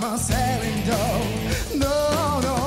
mama sailing dough. No, no.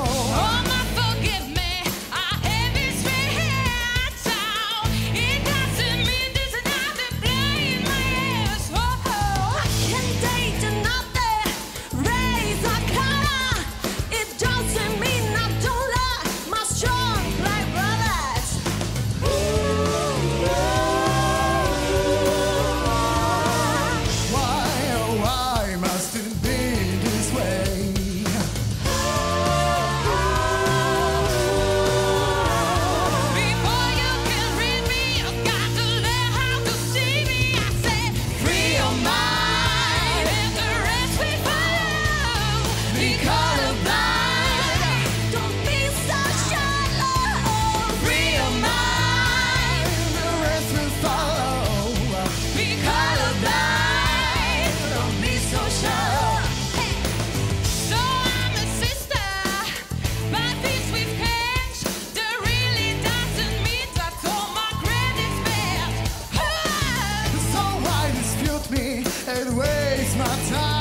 time.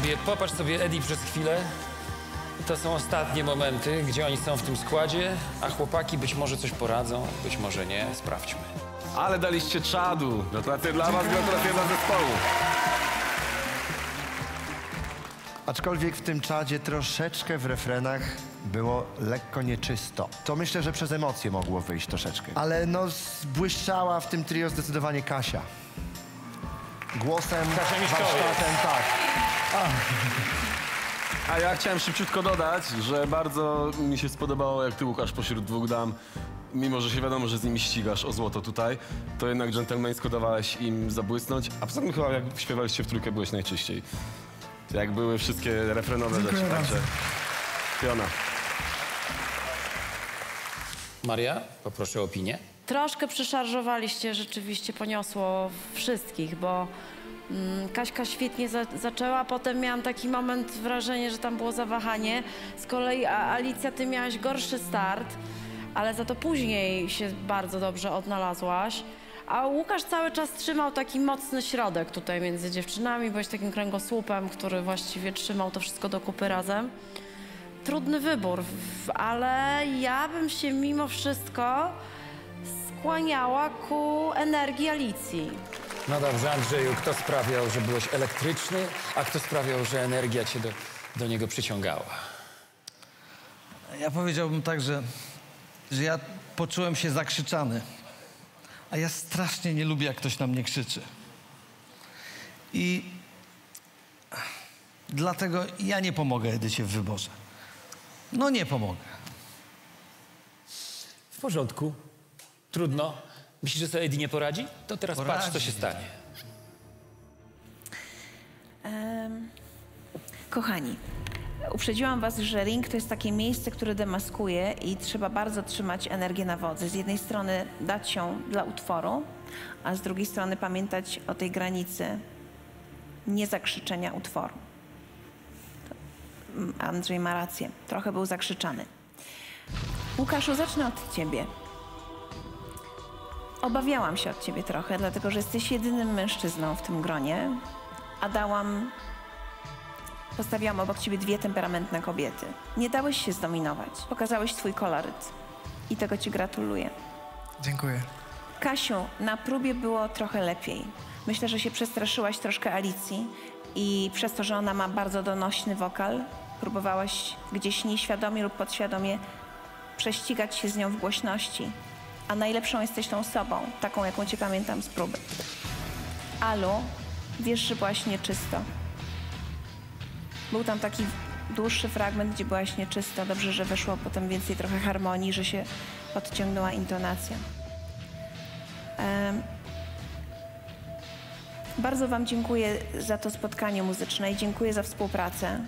Sobie, popatrz sobie Eddie przez chwilę. To są ostatnie momenty, gdzie oni są w tym składzie, a chłopaki być może coś poradzą, być może nie. Sprawdźmy. Ale daliście czadu. Gratulacje dla was, gratulacje dla zespołu. Aczkolwiek w tym czadzie troszeczkę w refrenach było lekko nieczysto. To myślę, że przez emocje mogło wyjść troszeczkę. Ale no, błyszczała w tym trio zdecydowanie Kasia. Głosem, Kasia warsztatem, tak. A ja chciałem szybciutko dodać, że bardzo mi się spodobało, jak ty, Łukasz, pośród dwóch dam, mimo że się wiadomo, że z nimi ścigasz o złoto tutaj, to jednak dżentelmeńsko dawałeś im zabłysnąć, a poza tym chyba jak śpiewaliście w trójkę, byłeś najczyściej. Jak były wszystkie refrenowe rzeczy, także... Fiona. Maria, poproszę o opinię. Troszkę przeszarżowaliście, rzeczywiście poniosło wszystkich, bo Kaśka świetnie za, zaczęła, potem miałam taki moment, wrażenie, że tam było zawahanie. Z kolei Alicja, ty miałaś gorszy start, ale za to później się bardzo dobrze odnalazłaś. A Łukasz cały czas trzymał taki mocny środek tutaj między dziewczynami, byłeś takim kręgosłupem, który właściwie trzymał to wszystko do kupy razem. Trudny wybór, ale ja bym się mimo wszystko skłaniała ku energii Alicji. No dobrze, Andrzeju, kto sprawiał, że byłeś elektryczny, a kto sprawiał, że energia cię do, do niego przyciągała? Ja powiedziałbym tak, że, że ja poczułem się zakrzyczany. A ja strasznie nie lubię, jak ktoś na mnie krzyczy. I dlatego ja nie pomogę Edycie w wyborze. No nie pomogę. W porządku. Trudno. Myślisz, że sobie Eddie nie poradzi? To teraz patrz, co Poradzi. się stanie. Kochani, uprzedziłam was, że ring to jest takie miejsce, które demaskuje i trzeba bardzo trzymać energię na wodzy. Z jednej strony dać ją dla utworu, a z drugiej strony pamiętać o tej granicy niezakrzyczenia utworu. To, mm, Andrzej ma rację, trochę był zakrzyczany. Łukaszu, zacznę od ciebie. Obawiałam się od ciebie trochę, dlatego że jesteś jedynym mężczyzną w tym gronie, a dałam Postawiłam obok ciebie dwie temperamentne kobiety. Nie dałeś się zdominować. Pokazałeś swój koloryt. I tego ci gratuluję. Dziękuję. Kasiu, na próbie było trochę lepiej. Myślę, że się przestraszyłaś troszkę Alicji i przez to, że ona ma bardzo donośny wokal, próbowałaś gdzieś nieświadomie lub podświadomie prześcigać się z nią w głośności. A najlepszą jesteś tą sobą, taką, jaką cię pamiętam z próby. Alu, wiesz, że byłaś nieczysto. Był tam taki dłuższy fragment, gdzie byłaś nieczysta. Dobrze, że weszło potem więcej trochę harmonii, że się podciągnęła intonacja. Em, bardzo Wam dziękuję za to spotkanie muzyczne i dziękuję za współpracę.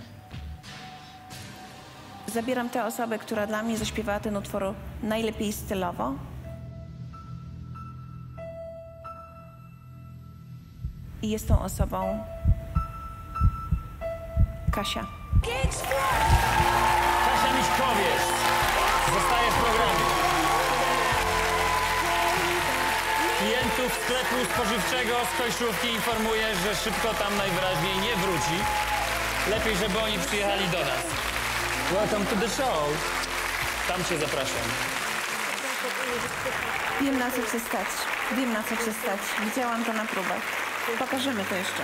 Zabieram tę osobę, która dla mnie zaśpiewała ten utwór najlepiej stylowo. I jest tą osobą Kasia. Kasia Miśkowiec zostaje w programie. Klientów sklepu spożywczego z Końszówki informuje, że szybko tam najwyraźniej nie wróci. Lepiej, żeby oni przyjechali do nas. Welcome to the show. Tam cię zapraszam. Wiem na co cię stać. Wiem na co cię stać. Widziałam to na próbach. Pokażemy to jeszcze.